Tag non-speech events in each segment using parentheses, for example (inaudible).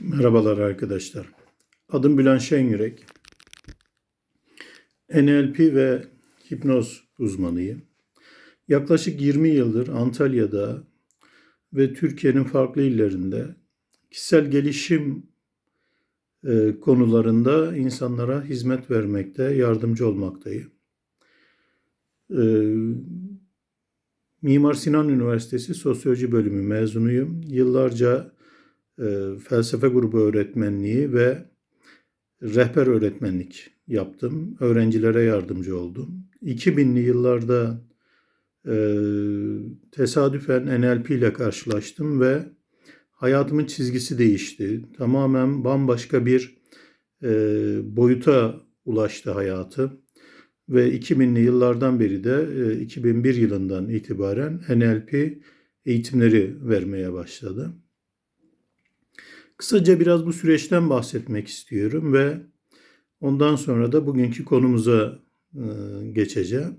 Merhabalar arkadaşlar. Adım Bülent Şenyürek. NLP ve hipnoz uzmanıyım. Yaklaşık 20 yıldır Antalya'da ve Türkiye'nin farklı illerinde kişisel gelişim e, konularında insanlara hizmet vermekte, yardımcı olmaktayım. E, Mimar Sinan Üniversitesi Sosyoloji Bölümü mezunuyum. Yıllarca e, felsefe grubu öğretmenliği ve rehber öğretmenlik yaptım. Öğrencilere yardımcı oldum. 2000'li yıllarda e, tesadüfen NLP ile karşılaştım ve hayatımın çizgisi değişti. Tamamen bambaşka bir e, boyuta ulaştı hayatım. Ve 2000'li yıllardan beri de e, 2001 yılından itibaren NLP eğitimleri vermeye başladım. Kısaca biraz bu süreçten bahsetmek istiyorum ve ondan sonra da bugünkü konumuza e, geçeceğim.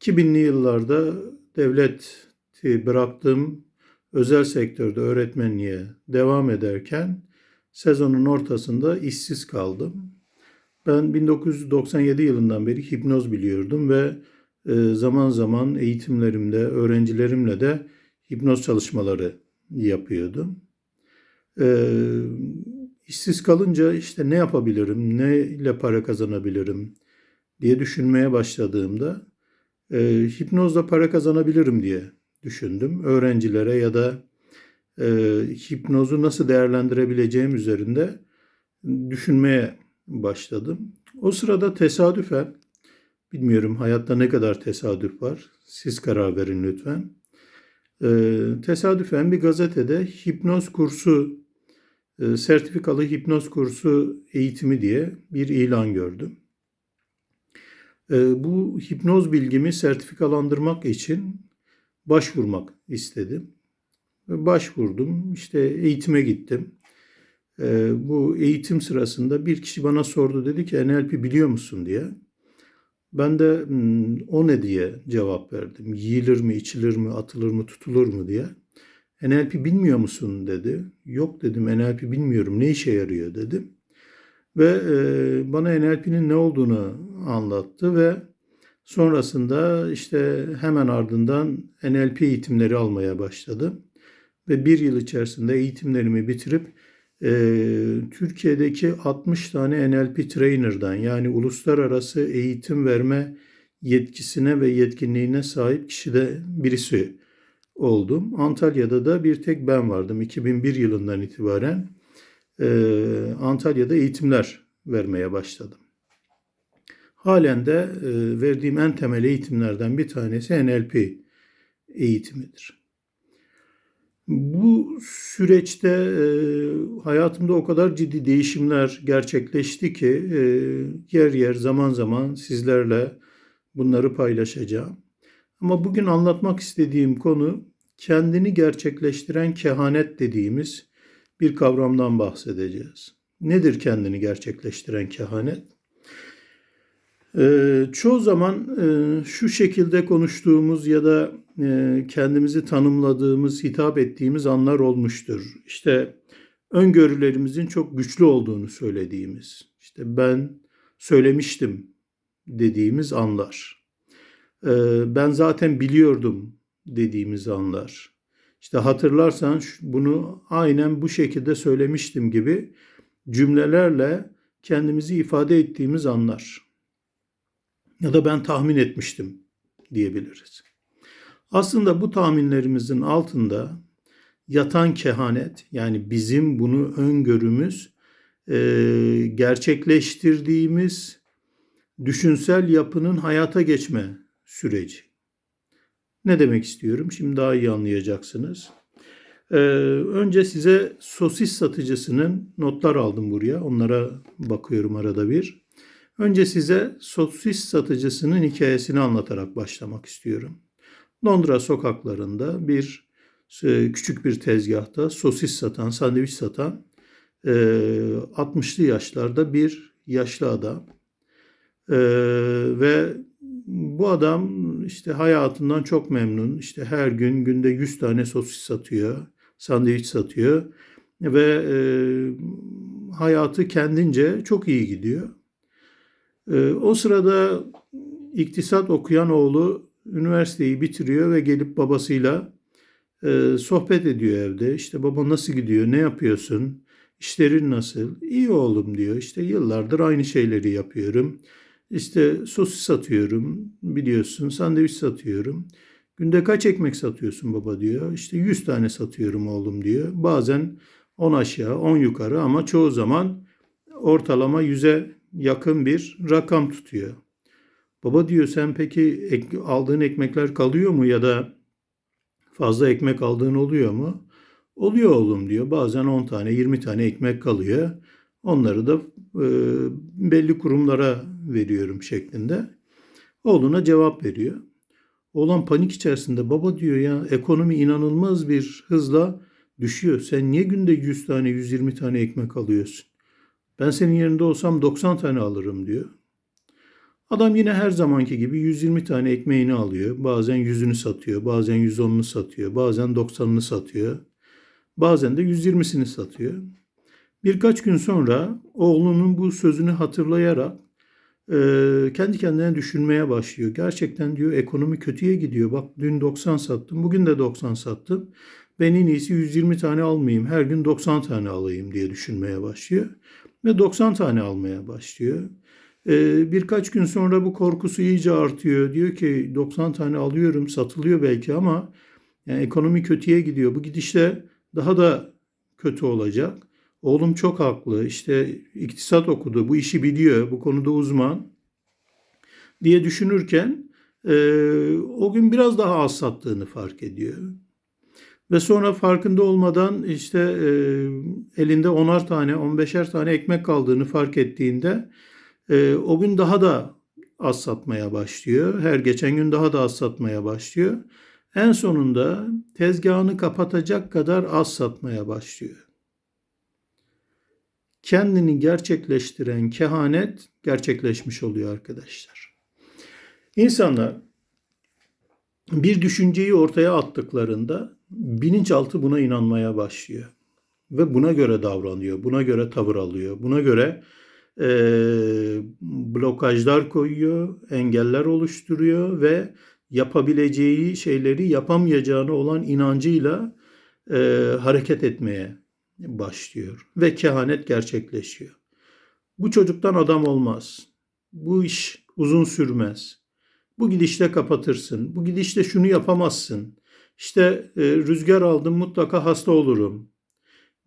2000'li yıllarda devleti bıraktım, özel sektörde öğretmenliğe devam ederken sezonun ortasında işsiz kaldım. Ben 1997 yılından beri hipnoz biliyordum ve e, zaman zaman eğitimlerimde, öğrencilerimle de hipnoz çalışmaları yapıyordum. Ee, işsiz kalınca işte ne yapabilirim, ne ile para kazanabilirim diye düşünmeye başladığımda e, hipnozla para kazanabilirim diye düşündüm. Öğrencilere ya da e, hipnozu nasıl değerlendirebileceğim üzerinde düşünmeye başladım. O sırada tesadüfen, bilmiyorum hayatta ne kadar tesadüf var, siz karar verin lütfen. E, tesadüfen bir gazetede hipnoz kursu e, sertifikalı hipnoz kursu eğitimi diye bir ilan gördüm. E, bu hipnoz bilgimi sertifikalandırmak için başvurmak istedim. Başvurdum, işte eğitime gittim. E, bu eğitim sırasında bir kişi bana sordu dedi ki NLP biliyor musun diye. Ben de hmm, o ne diye cevap verdim. Yiyilir mi, içilir mi, atılır mı, tutulur mu diye. NLP bilmiyor musun dedi. Yok dedim NLP bilmiyorum ne işe yarıyor dedim. Ve e, bana NLP'nin ne olduğunu anlattı ve sonrasında işte hemen ardından NLP eğitimleri almaya başladım. Ve bir yıl içerisinde eğitimlerimi bitirip e, Türkiye'deki 60 tane NLP trainer'dan yani uluslararası eğitim verme yetkisine ve yetkinliğine sahip kişi de birisi oldum. Antalya'da da bir tek ben vardım. 2001 yılından itibaren e, Antalya'da eğitimler vermeye başladım. Halen de e, verdiğim en temel eğitimlerden bir tanesi NLP eğitimidir. Bu süreçte e, hayatımda o kadar ciddi değişimler gerçekleşti ki e, yer yer zaman zaman sizlerle bunları paylaşacağım. Ama bugün anlatmak istediğim konu kendini gerçekleştiren kehanet dediğimiz bir kavramdan bahsedeceğiz. Nedir kendini gerçekleştiren kehanet? Ee, çoğu zaman e, şu şekilde konuştuğumuz ya da e, kendimizi tanımladığımız, hitap ettiğimiz anlar olmuştur. İşte öngörülerimizin çok güçlü olduğunu söylediğimiz, işte ben söylemiştim dediğimiz anlar. Ee, ben zaten biliyordum dediğimiz anlar. İşte hatırlarsan bunu aynen bu şekilde söylemiştim gibi cümlelerle kendimizi ifade ettiğimiz anlar. Ya da ben tahmin etmiştim diyebiliriz. Aslında bu tahminlerimizin altında yatan kehanet yani bizim bunu öngörümüz e, gerçekleştirdiğimiz düşünsel yapının hayata geçme süreci. Ne demek istiyorum? Şimdi daha iyi anlayacaksınız. Ee, önce size sosis satıcısının notlar aldım buraya. Onlara bakıyorum arada bir. Önce size sosis satıcısının hikayesini anlatarak başlamak istiyorum. Londra sokaklarında bir e, küçük bir tezgahta sosis satan, sandviç satan 60'lı e, yaşlarda bir yaşlı adam e, ve bu adam işte hayatından çok memnun. İşte her gün günde 100 tane sosis satıyor, sandviç satıyor ve e, hayatı kendince çok iyi gidiyor. E, o sırada iktisat okuyan oğlu üniversiteyi bitiriyor ve gelip babasıyla e, sohbet ediyor evde. İşte baba nasıl gidiyor, ne yapıyorsun, işlerin nasıl? İyi oğlum diyor. İşte yıllardır aynı şeyleri yapıyorum. İşte sosis satıyorum biliyorsun, sandviç satıyorum. Günde kaç ekmek satıyorsun baba diyor. İşte 100 tane satıyorum oğlum diyor. Bazen 10 aşağı 10 yukarı ama çoğu zaman ortalama 100'e yakın bir rakam tutuyor. Baba diyor sen peki ek, aldığın ekmekler kalıyor mu ya da fazla ekmek aldığın oluyor mu? Oluyor oğlum diyor. Bazen 10 tane 20 tane ekmek kalıyor. Onları da e, belli kurumlara veriyorum şeklinde. Oğluna cevap veriyor. Oğlan panik içerisinde baba diyor ya ekonomi inanılmaz bir hızla düşüyor. Sen niye günde 100 tane 120 tane ekmek alıyorsun? Ben senin yerinde olsam 90 tane alırım diyor. Adam yine her zamanki gibi 120 tane ekmeğini alıyor. Bazen yüzünü satıyor, bazen 110'unu satıyor, bazen 90'ını satıyor. Bazen de 120'sini satıyor. Birkaç gün sonra oğlunun bu sözünü hatırlayarak kendi kendine düşünmeye başlıyor. Gerçekten diyor ekonomi kötüye gidiyor. Bak dün 90 sattım, bugün de 90 sattım. Ben en iyisi 120 tane almayayım, her gün 90 tane alayım diye düşünmeye başlıyor. Ve 90 tane almaya başlıyor. Ee, birkaç gün sonra bu korkusu iyice artıyor. Diyor ki 90 tane alıyorum satılıyor belki ama yani ekonomi kötüye gidiyor. Bu gidişle daha da kötü olacak. Oğlum çok haklı. İşte iktisat okudu. Bu işi biliyor. Bu konuda uzman. Diye düşünürken e, o gün biraz daha az sattığını fark ediyor. Ve sonra farkında olmadan işte e, elinde onar tane, on beşer tane ekmek kaldığını fark ettiğinde e, o gün daha da az satmaya başlıyor. Her geçen gün daha da az satmaya başlıyor. En sonunda tezgahını kapatacak kadar az satmaya başlıyor. Kendini gerçekleştiren kehanet gerçekleşmiş oluyor arkadaşlar. İnsanlar bir düşünceyi ortaya attıklarında bilinçaltı buna inanmaya başlıyor ve buna göre davranıyor, buna göre tavır alıyor, buna göre e, blokajlar koyuyor, engeller oluşturuyor ve yapabileceği şeyleri yapamayacağını olan inancıyla e, hareket etmeye başlıyor ve kehanet gerçekleşiyor. Bu çocuktan adam olmaz. Bu iş uzun sürmez. Bu gidişle kapatırsın. Bu gidişle şunu yapamazsın. İşte e, rüzgar aldım mutlaka hasta olurum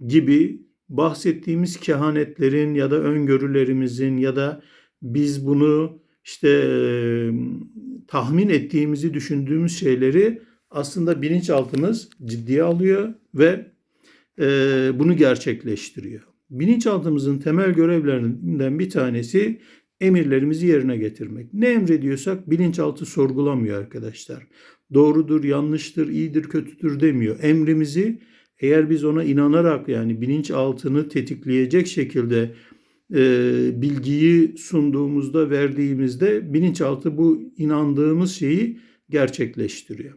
gibi bahsettiğimiz kehanetlerin ya da öngörülerimizin ya da biz bunu işte e, tahmin ettiğimizi düşündüğümüz şeyleri aslında bilinçaltımız ciddiye alıyor ve e, bunu gerçekleştiriyor. Bilinçaltımızın temel görevlerinden bir tanesi emirlerimizi yerine getirmek. Ne emrediyorsak bilinçaltı sorgulamıyor arkadaşlar. Doğrudur, yanlıştır, iyidir, kötüdür demiyor. Emrimizi eğer biz ona inanarak yani bilinçaltını tetikleyecek şekilde e, bilgiyi sunduğumuzda, verdiğimizde bilinçaltı bu inandığımız şeyi gerçekleştiriyor.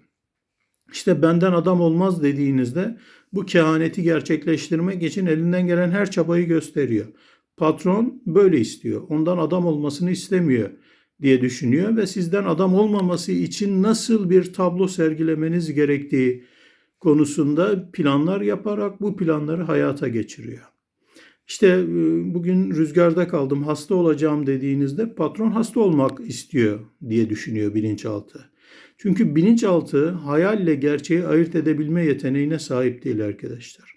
İşte benden adam olmaz dediğinizde bu kehaneti gerçekleştirmek için elinden gelen her çabayı gösteriyor. Patron böyle istiyor. Ondan adam olmasını istemiyor diye düşünüyor ve sizden adam olmaması için nasıl bir tablo sergilemeniz gerektiği konusunda planlar yaparak bu planları hayata geçiriyor. İşte e, bugün rüzgarda kaldım, hasta olacağım dediğinizde patron hasta olmak istiyor diye düşünüyor bilinçaltı. Çünkü bilinçaltı hayalle gerçeği ayırt edebilme yeteneğine sahip değil arkadaşlar.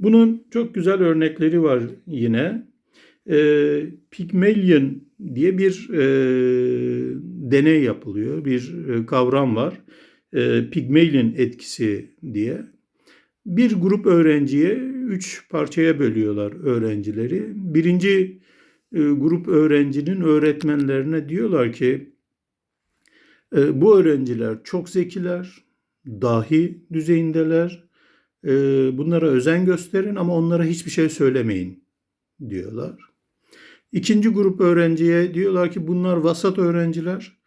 Bunun çok güzel örnekleri var yine. E, Pygmalion diye bir e, deney yapılıyor, bir e, kavram var. E, Pygmalion etkisi diye. Bir grup öğrenciye üç parçaya bölüyorlar öğrencileri. Birinci e, grup öğrencinin öğretmenlerine diyorlar ki bu öğrenciler çok zekiler, dahi düzeyindeler. E, bunlara özen gösterin ama onlara hiçbir şey söylemeyin diyorlar. İkinci grup öğrenciye diyorlar ki bunlar vasat öğrenciler.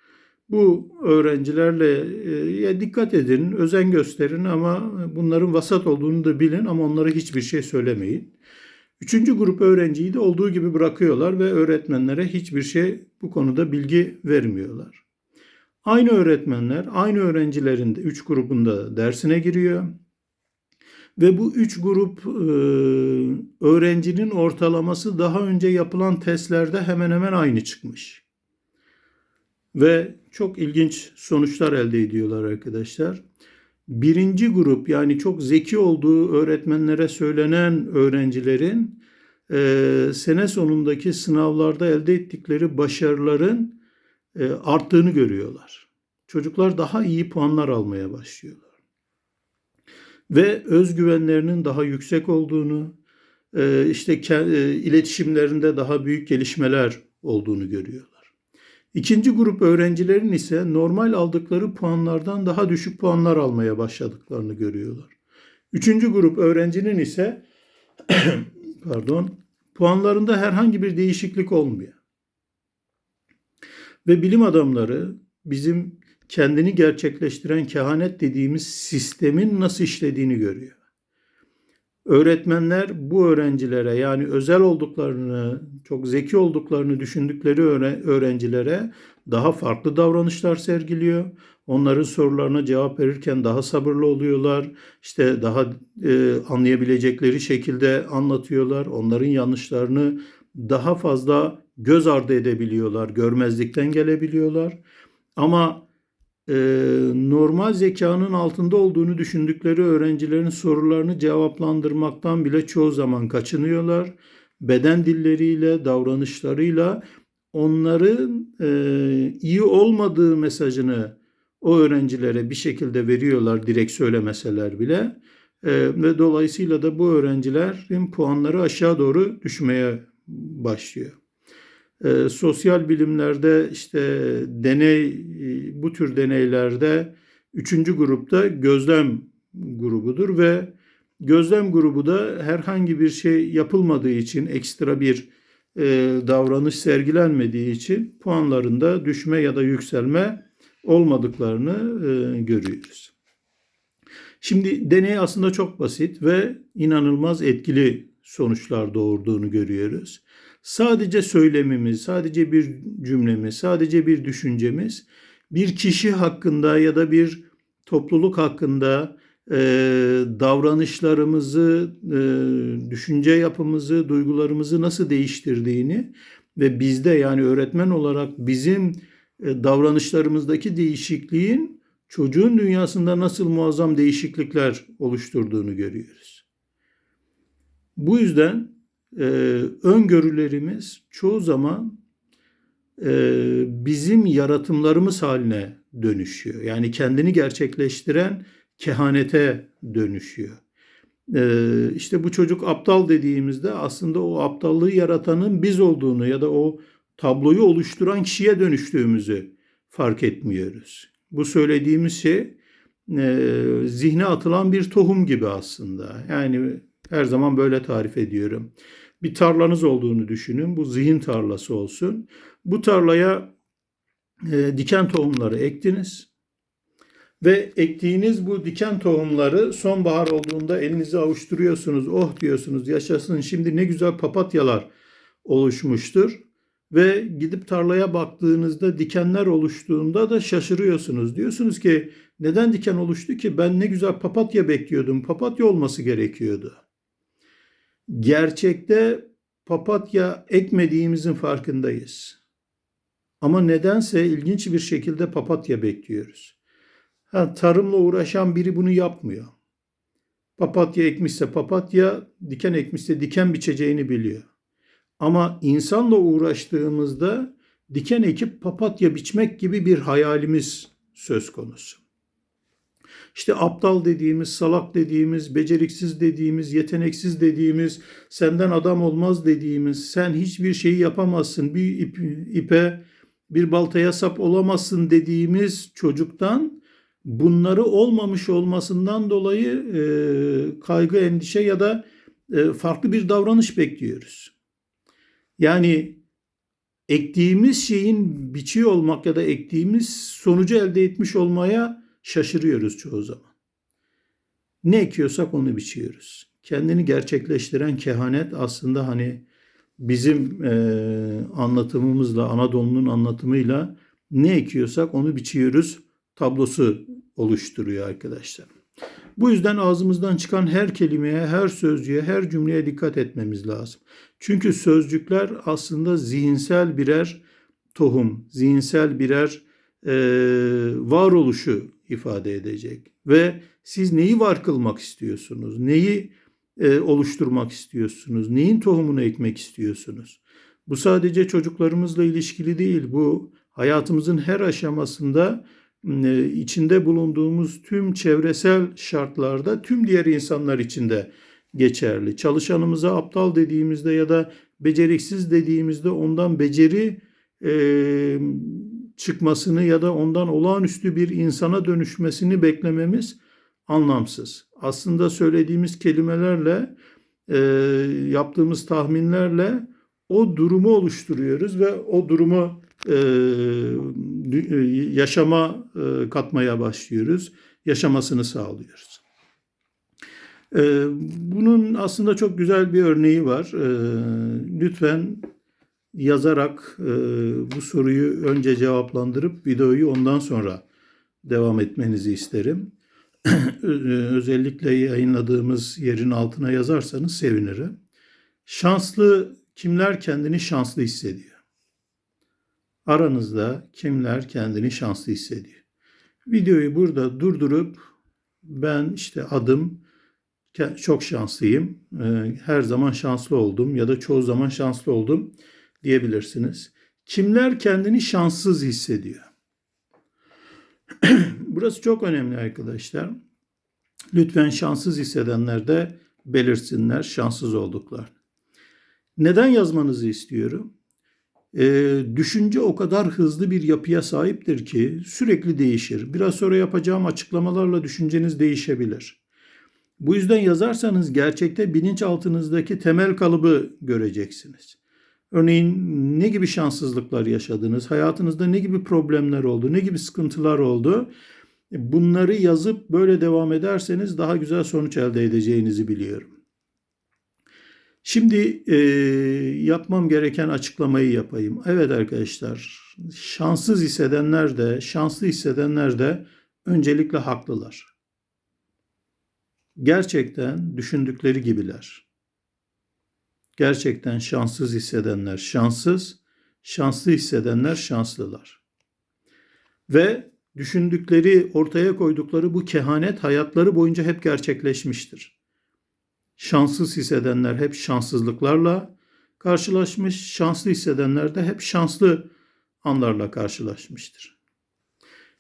Bu öğrencilerle e, dikkat edin, özen gösterin ama bunların vasat olduğunu da bilin ama onlara hiçbir şey söylemeyin. Üçüncü grup öğrenciyi de olduğu gibi bırakıyorlar ve öğretmenlere hiçbir şey bu konuda bilgi vermiyorlar. Aynı öğretmenler aynı öğrencilerin de üç grubunda dersine giriyor. Ve bu üç grup e, öğrencinin ortalaması daha önce yapılan testlerde hemen hemen aynı çıkmış. Ve çok ilginç sonuçlar elde ediyorlar arkadaşlar. Birinci grup yani çok zeki olduğu öğretmenlere söylenen öğrencilerin e, sene sonundaki sınavlarda elde ettikleri başarıların arttığını görüyorlar. Çocuklar daha iyi puanlar almaya başlıyorlar. Ve özgüvenlerinin daha yüksek olduğunu, e, işte e, iletişimlerinde daha büyük gelişmeler olduğunu görüyorlar. İkinci grup öğrencilerin ise normal aldıkları puanlardan daha düşük puanlar almaya başladıklarını görüyorlar. Üçüncü grup öğrencinin ise (coughs) pardon puanlarında herhangi bir değişiklik olmuyor. Ve bilim adamları bizim kendini gerçekleştiren kehanet dediğimiz sistemin nasıl işlediğini görüyor. Öğretmenler bu öğrencilere yani özel olduklarını, çok zeki olduklarını düşündükleri öğrencilere daha farklı davranışlar sergiliyor. Onların sorularına cevap verirken daha sabırlı oluyorlar. İşte daha e, anlayabilecekleri şekilde anlatıyorlar. Onların yanlışlarını daha fazla göz ardı edebiliyorlar, görmezlikten gelebiliyorlar. Ama e, normal zekanın altında olduğunu düşündükleri öğrencilerin sorularını cevaplandırmaktan bile çoğu zaman kaçınıyorlar. Beden dilleriyle, davranışlarıyla onların e, iyi olmadığı mesajını o öğrencilere bir şekilde veriyorlar direkt söylemeseler bile. E, ve dolayısıyla da bu öğrencilerin puanları aşağı doğru düşmeye başlıyor. E, sosyal bilimlerde işte deney bu tür deneylerde üçüncü grupta gözlem grubudur ve gözlem grubu da herhangi bir şey yapılmadığı için ekstra bir e, davranış sergilenmediği için puanlarında düşme ya da yükselme olmadıklarını e, görüyoruz. Şimdi deney aslında çok basit ve inanılmaz etkili sonuçlar doğurduğunu görüyoruz. Sadece söylemimiz, sadece bir cümlemiz, sadece bir düşüncemiz bir kişi hakkında ya da bir topluluk hakkında e, davranışlarımızı, e, düşünce yapımızı, duygularımızı nasıl değiştirdiğini ve bizde yani öğretmen olarak bizim e, davranışlarımızdaki değişikliğin çocuğun dünyasında nasıl muazzam değişiklikler oluşturduğunu görüyoruz. Bu yüzden e, öngörülerimiz çoğu zaman e, bizim yaratımlarımız haline dönüşüyor. Yani kendini gerçekleştiren kehanete dönüşüyor. E, işte bu çocuk aptal dediğimizde aslında o aptallığı yaratanın biz olduğunu ya da o tabloyu oluşturan kişiye dönüştüğümüzü fark etmiyoruz. Bu söylediğimiz şey e, zihne atılan bir tohum gibi aslında. Yani her zaman böyle tarif ediyorum bir tarlanız olduğunu düşünün. Bu zihin tarlası olsun. Bu tarlaya e, diken tohumları ektiniz. Ve ektiğiniz bu diken tohumları sonbahar olduğunda elinizi avuşturuyorsunuz. Oh diyorsunuz yaşasın şimdi ne güzel papatyalar oluşmuştur. Ve gidip tarlaya baktığınızda dikenler oluştuğunda da şaşırıyorsunuz. Diyorsunuz ki neden diken oluştu ki ben ne güzel papatya bekliyordum. Papatya olması gerekiyordu gerçekte papatya ekmediğimizin farkındayız. Ama nedense ilginç bir şekilde papatya bekliyoruz. Ha, tarımla uğraşan biri bunu yapmıyor. Papatya ekmişse papatya, diken ekmişse diken biçeceğini biliyor. Ama insanla uğraştığımızda diken ekip papatya biçmek gibi bir hayalimiz söz konusu. İşte aptal dediğimiz, salak dediğimiz, beceriksiz dediğimiz, yeteneksiz dediğimiz, senden adam olmaz dediğimiz, sen hiçbir şeyi yapamazsın, bir ip, ipe, bir baltaya sap olamazsın dediğimiz çocuktan bunları olmamış olmasından dolayı e, kaygı, endişe ya da e, farklı bir davranış bekliyoruz. Yani ektiğimiz şeyin biçiyor olmak ya da ektiğimiz sonucu elde etmiş olmaya şaşırıyoruz çoğu zaman. Ne ekiyorsak onu biçiyoruz. Kendini gerçekleştiren kehanet aslında hani bizim e, anlatımımızla, Anadolu'nun anlatımıyla ne ekiyorsak onu biçiyoruz tablosu oluşturuyor arkadaşlar. Bu yüzden ağzımızdan çıkan her kelimeye, her sözcüğe, her cümleye dikkat etmemiz lazım. Çünkü sözcükler aslında zihinsel birer tohum, zihinsel birer e, varoluşu ifade edecek. Ve siz neyi var kılmak istiyorsunuz? Neyi e, oluşturmak istiyorsunuz? Neyin tohumunu ekmek istiyorsunuz? Bu sadece çocuklarımızla ilişkili değil. Bu hayatımızın her aşamasında e, içinde bulunduğumuz tüm çevresel şartlarda tüm diğer insanlar için de geçerli. Çalışanımıza aptal dediğimizde ya da beceriksiz dediğimizde ondan beceri e, çıkmasını ya da ondan olağanüstü bir insana dönüşmesini beklememiz anlamsız. Aslında söylediğimiz kelimelerle, e, yaptığımız tahminlerle o durumu oluşturuyoruz ve o durumu e, e, yaşama e, katmaya başlıyoruz. Yaşamasını sağlıyoruz. E, bunun aslında çok güzel bir örneği var. E, lütfen yazarak e, bu soruyu önce cevaplandırıp videoyu ondan sonra devam etmenizi isterim. (clears throat) Özellikle yayınladığımız yerin altına yazarsanız sevinirim. Şanslı kimler kendini şanslı hissediyor? Aranızda kimler kendini şanslı hissediyor? Videoyu burada durdurup ben işte adım çok şanslıyım, her zaman şanslı oldum ya da çoğu zaman şanslı oldum diyebilirsiniz. Kimler kendini şanssız hissediyor? (clears throat) Burası çok önemli arkadaşlar. Lütfen şanssız hissedenler de belirsinler şanssız olduklar. Neden yazmanızı istiyorum? Ee, düşünce o kadar hızlı bir yapıya sahiptir ki sürekli değişir. Biraz sonra yapacağım açıklamalarla düşünceniz değişebilir. Bu yüzden yazarsanız gerçekte bilinçaltınızdaki temel kalıbı göreceksiniz. Örneğin ne gibi şanssızlıklar yaşadınız, hayatınızda ne gibi problemler oldu, ne gibi sıkıntılar oldu. Bunları yazıp böyle devam ederseniz daha güzel sonuç elde edeceğinizi biliyorum. Şimdi e, yapmam gereken açıklamayı yapayım. Evet arkadaşlar, şanssız hissedenler de, şanslı hissedenler de öncelikle haklılar. Gerçekten düşündükleri gibiler. Gerçekten şanssız hissedenler şanssız, şanslı hissedenler şanslılar. Ve düşündükleri, ortaya koydukları bu kehanet hayatları boyunca hep gerçekleşmiştir. Şanssız hissedenler hep şanssızlıklarla karşılaşmış, şanslı hissedenler de hep şanslı anlarla karşılaşmıştır.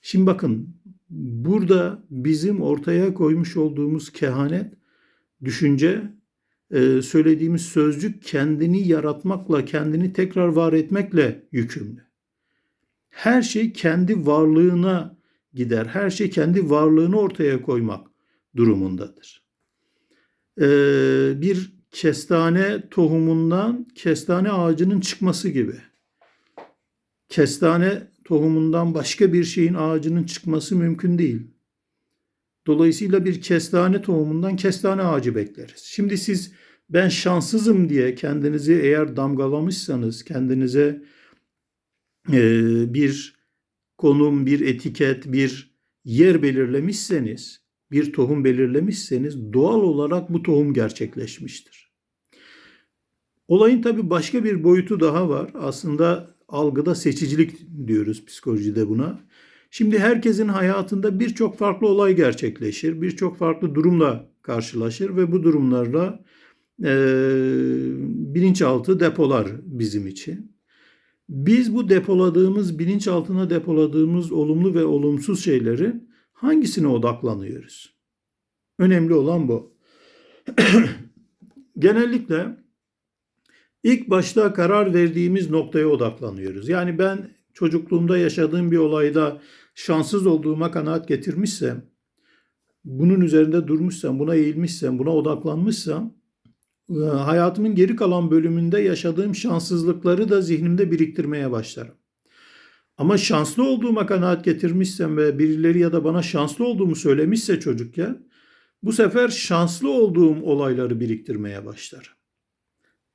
Şimdi bakın burada bizim ortaya koymuş olduğumuz kehanet, düşünce, e, söylediğimiz sözcük kendini yaratmakla, kendini tekrar var etmekle yükümlü. Her şey kendi varlığına gider. Her şey kendi varlığını ortaya koymak durumundadır. Ee, bir kestane tohumundan kestane ağacının çıkması gibi. Kestane tohumundan başka bir şeyin ağacının çıkması mümkün değil. Dolayısıyla bir kestane tohumundan kestane ağacı bekleriz. Şimdi siz ben şanssızım diye kendinizi eğer damgalamışsanız, kendinize e, bir konum, bir etiket, bir yer belirlemişseniz, bir tohum belirlemişseniz doğal olarak bu tohum gerçekleşmiştir. Olayın tabii başka bir boyutu daha var. Aslında algıda seçicilik diyoruz psikolojide buna. Şimdi herkesin hayatında birçok farklı olay gerçekleşir, birçok farklı durumla karşılaşır ve bu durumlarla e, bilinçaltı depolar bizim için. Biz bu depoladığımız, bilinçaltına depoladığımız olumlu ve olumsuz şeylerin hangisine odaklanıyoruz? Önemli olan bu. (clears throat) Genellikle ilk başta karar verdiğimiz noktaya odaklanıyoruz. Yani ben çocukluğumda yaşadığım bir olayda şanssız olduğuma kanaat getirmişsem, bunun üzerinde durmuşsam, buna eğilmişsem, buna odaklanmışsam e, hayatımın geri kalan bölümünde yaşadığım şanssızlıkları da zihnimde biriktirmeye başlarım. Ama şanslı olduğuma kanaat getirmişsem ve birileri ya da bana şanslı olduğumu söylemişse çocukken bu sefer şanslı olduğum olayları biriktirmeye başlarım.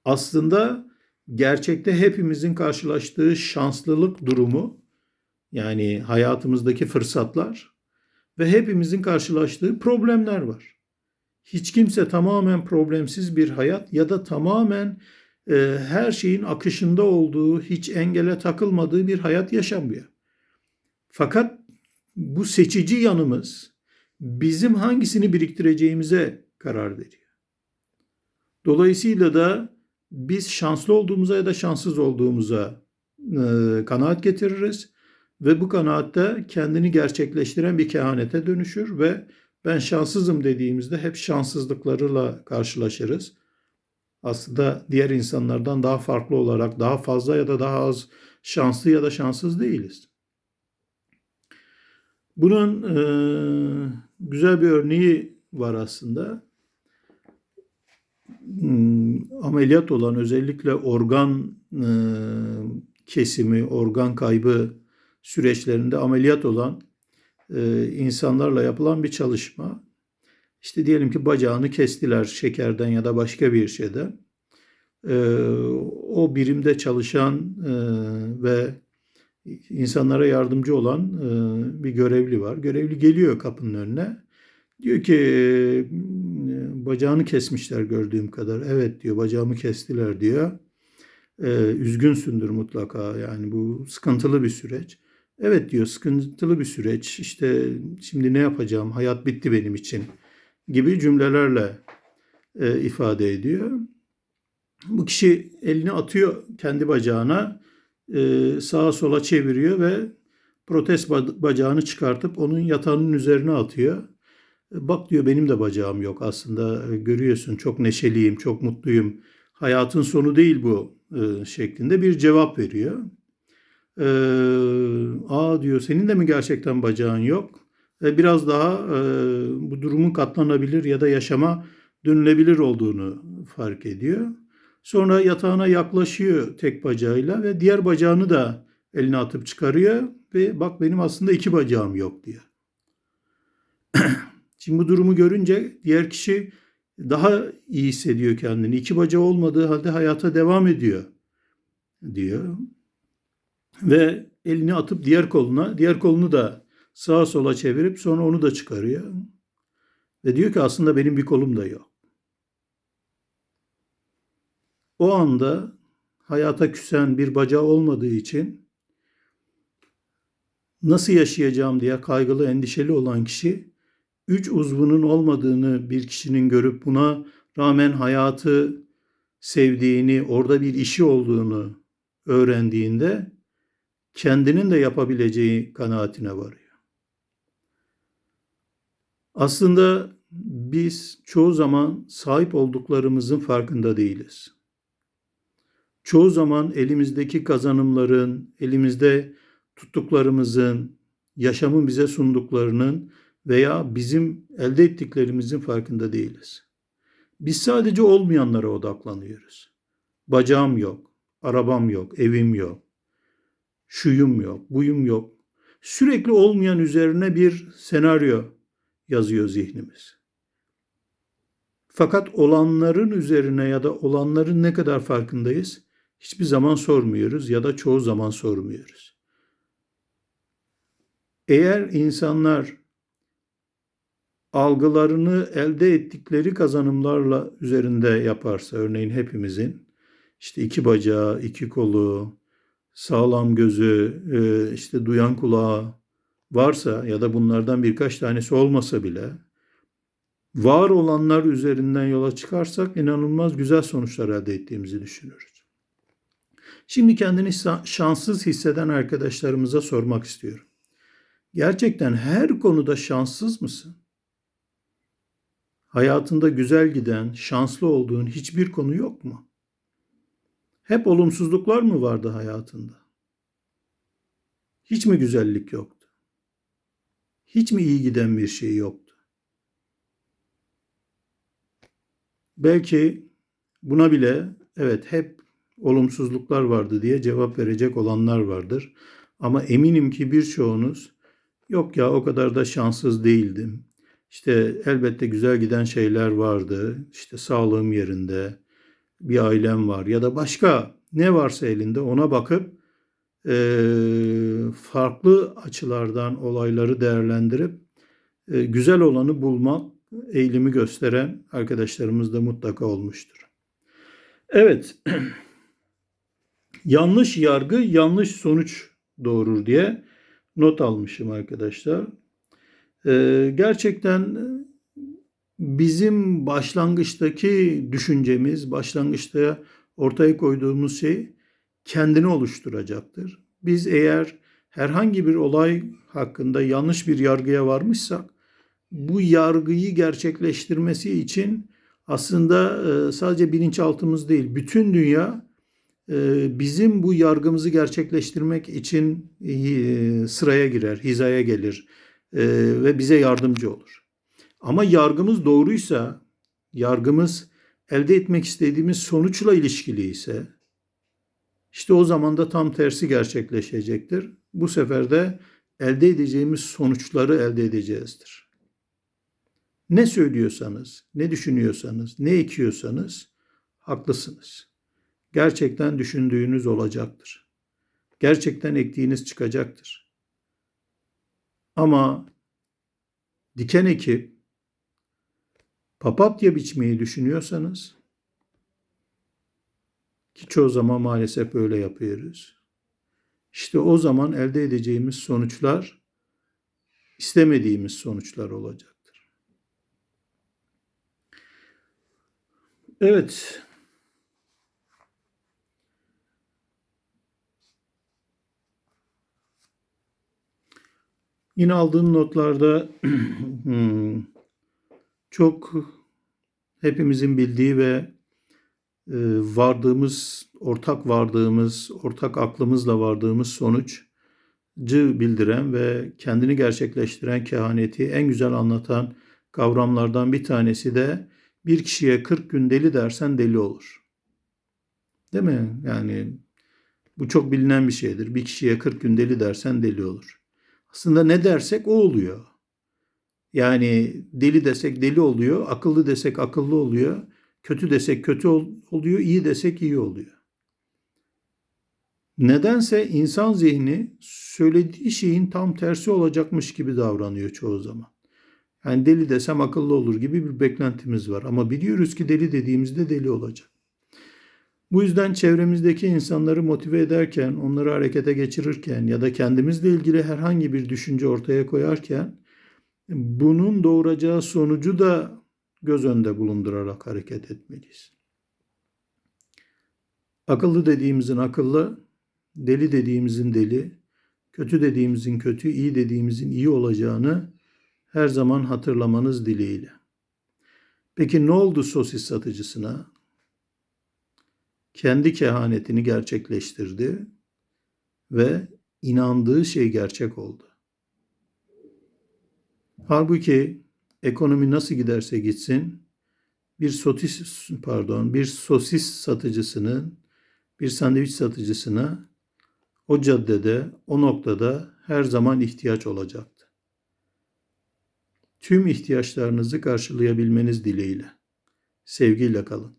Aslında gerçekte hepimizin karşılaştığı şanslılık durumu yani hayatımızdaki fırsatlar ve hepimizin karşılaştığı problemler var. Hiç kimse tamamen problemsiz bir hayat ya da tamamen e, her şeyin akışında olduğu, hiç engele takılmadığı bir hayat yaşamıyor. Fakat bu seçici yanımız bizim hangisini biriktireceğimize karar veriyor. Dolayısıyla da biz şanslı olduğumuza ya da şanssız olduğumuza e, kanaat getiririz ve bu kanaatte kendini gerçekleştiren bir kehanete dönüşür ve ben şanssızım dediğimizde hep şanssızlıklarıyla karşılaşırız. Aslında diğer insanlardan daha farklı olarak daha fazla ya da daha az şanslı ya da şanssız değiliz. Bunun e, güzel bir örneği var aslında. Hmm, ameliyat olan özellikle organ e, kesimi, organ kaybı süreçlerinde ameliyat olan e, insanlarla yapılan bir çalışma. İşte diyelim ki bacağını kestiler şekerden ya da başka bir şeyden. E, o birimde çalışan e, ve insanlara yardımcı olan e, bir görevli var. Görevli geliyor kapının önüne. Diyor ki bacağını kesmişler gördüğüm kadar. Evet diyor bacağımı kestiler diyor. Ee, üzgünsündür mutlaka yani bu sıkıntılı bir süreç. Evet diyor sıkıntılı bir süreç. İşte şimdi ne yapacağım? Hayat bitti benim için gibi cümlelerle e, ifade ediyor. Bu kişi elini atıyor kendi bacağına, e, sağa sola çeviriyor ve protez bacağını çıkartıp onun yatağının üzerine atıyor. E, bak diyor benim de bacağım yok aslında e, görüyorsun çok neşeliyim, çok mutluyum. Hayatın sonu değil bu e, şeklinde bir cevap veriyor. E, Aa diyor senin de mi gerçekten bacağın yok? Ve biraz daha e, bu durumun katlanabilir ya da yaşama dönülebilir olduğunu fark ediyor. Sonra yatağına yaklaşıyor tek bacağıyla ve diğer bacağını da eline atıp çıkarıyor ve bak benim aslında iki bacağım yok diyor. (clears throat) Şimdi bu durumu görünce diğer kişi daha iyi hissediyor kendini. İki bacağı olmadığı halde hayata devam ediyor diyor. Ve elini atıp diğer koluna, diğer kolunu da sağa sola çevirip sonra onu da çıkarıyor. Ve diyor ki aslında benim bir kolum da yok. O anda hayata küsen bir bacağı olmadığı için nasıl yaşayacağım diye kaygılı, endişeli olan kişi üç uzvunun olmadığını bir kişinin görüp buna rağmen hayatı sevdiğini, orada bir işi olduğunu öğrendiğinde kendinin de yapabileceği kanaatine varıyor. Aslında biz çoğu zaman sahip olduklarımızın farkında değiliz. Çoğu zaman elimizdeki kazanımların, elimizde tuttuklarımızın, yaşamın bize sunduklarının veya bizim elde ettiklerimizin farkında değiliz. Biz sadece olmayanlara odaklanıyoruz. Bacağım yok, arabam yok, evim yok, şuyum yok, buyum yok. Sürekli olmayan üzerine bir senaryo yazıyor zihnimiz. Fakat olanların üzerine ya da olanların ne kadar farkındayız hiçbir zaman sormuyoruz ya da çoğu zaman sormuyoruz. Eğer insanlar algılarını elde ettikleri kazanımlarla üzerinde yaparsa örneğin hepimizin işte iki bacağı, iki kolu, sağlam gözü, e, işte duyan kulağı varsa ya da bunlardan birkaç tanesi olmasa bile var olanlar üzerinden yola çıkarsak inanılmaz güzel sonuçlar elde ettiğimizi düşünürüz. Şimdi kendini şanssız hisseden arkadaşlarımıza sormak istiyorum. Gerçekten her konuda şanssız mısın? Hayatında güzel giden, şanslı olduğun hiçbir konu yok mu? Hep olumsuzluklar mı vardı hayatında? Hiç mi güzellik yoktu? Hiç mi iyi giden bir şey yoktu? Belki Buna bile evet hep olumsuzluklar vardı diye cevap verecek olanlar vardır. Ama eminim ki birçoğunuz yok ya o kadar da şanssız değildim. İşte elbette güzel giden şeyler vardı. İşte sağlığım yerinde, bir ailem var ya da başka ne varsa elinde ona bakıp eee, farklı açılardan olayları değerlendirip eee, güzel olanı bulmak eğilimi gösteren arkadaşlarımız da mutlaka olmuştur. Evet, (clears throat) yanlış yargı yanlış sonuç doğurur diye not almışım arkadaşlar. Ee, gerçekten bizim başlangıçtaki düşüncemiz, başlangıçta ortaya koyduğumuz şey kendini oluşturacaktır. Biz eğer herhangi bir olay hakkında yanlış bir yargıya varmışsak, bu yargıyı gerçekleştirmesi için aslında e, sadece bilinçaltımız değil, bütün dünya e, bizim bu yargımızı gerçekleştirmek için e, sıraya girer, hizaya gelir ve bize yardımcı olur. Ama yargımız doğruysa, yargımız elde etmek istediğimiz sonuçla ilişkili ise, işte o zaman da tam tersi gerçekleşecektir. Bu sefer de elde edeceğimiz sonuçları elde edeceğizdir. Ne söylüyorsanız, ne düşünüyorsanız, ne ekiyorsanız haklısınız. Gerçekten düşündüğünüz olacaktır. Gerçekten ektiğiniz çıkacaktır. Ama diken ekip papatya biçmeyi düşünüyorsanız ki çoğu zaman maalesef böyle yapıyoruz. İşte o zaman elde edeceğimiz sonuçlar istemediğimiz sonuçlar olacaktır. Evet. Yine aldığım notlarda (clears throat) hmm, çok hepimizin bildiği ve e, vardığımız, ortak vardığımız, ortak aklımızla vardığımız sonuçcu bildiren ve kendini gerçekleştiren kehaneti en güzel anlatan kavramlardan bir tanesi de bir kişiye 40 gün deli dersen deli olur. Değil mi? Yani bu çok bilinen bir şeydir. Bir kişiye 40 gün deli dersen deli olur. Aslında ne dersek o oluyor. Yani deli desek deli oluyor, akıllı desek akıllı oluyor, kötü desek kötü oluyor, iyi desek iyi oluyor. Nedense insan zihni söylediği şeyin tam tersi olacakmış gibi davranıyor çoğu zaman. Yani deli desem akıllı olur gibi bir beklentimiz var. Ama biliyoruz ki deli dediğimizde deli olacak. Bu yüzden çevremizdeki insanları motive ederken, onları harekete geçirirken ya da kendimizle ilgili herhangi bir düşünce ortaya koyarken bunun doğuracağı sonucu da göz önünde bulundurarak hareket etmeliyiz. Akıllı dediğimizin akıllı, deli dediğimizin deli, kötü dediğimizin kötü, iyi dediğimizin iyi olacağını her zaman hatırlamanız dileğiyle. Peki ne oldu sosis satıcısına? Kendi kehanetini gerçekleştirdi ve inandığı şey gerçek oldu. Halbuki ekonomi nasıl giderse gitsin bir sosis pardon bir sosis satıcısının bir sandviç satıcısına o caddede o noktada her zaman ihtiyaç olacaktı. Tüm ihtiyaçlarınızı karşılayabilmeniz dileğiyle. Sevgiyle kalın.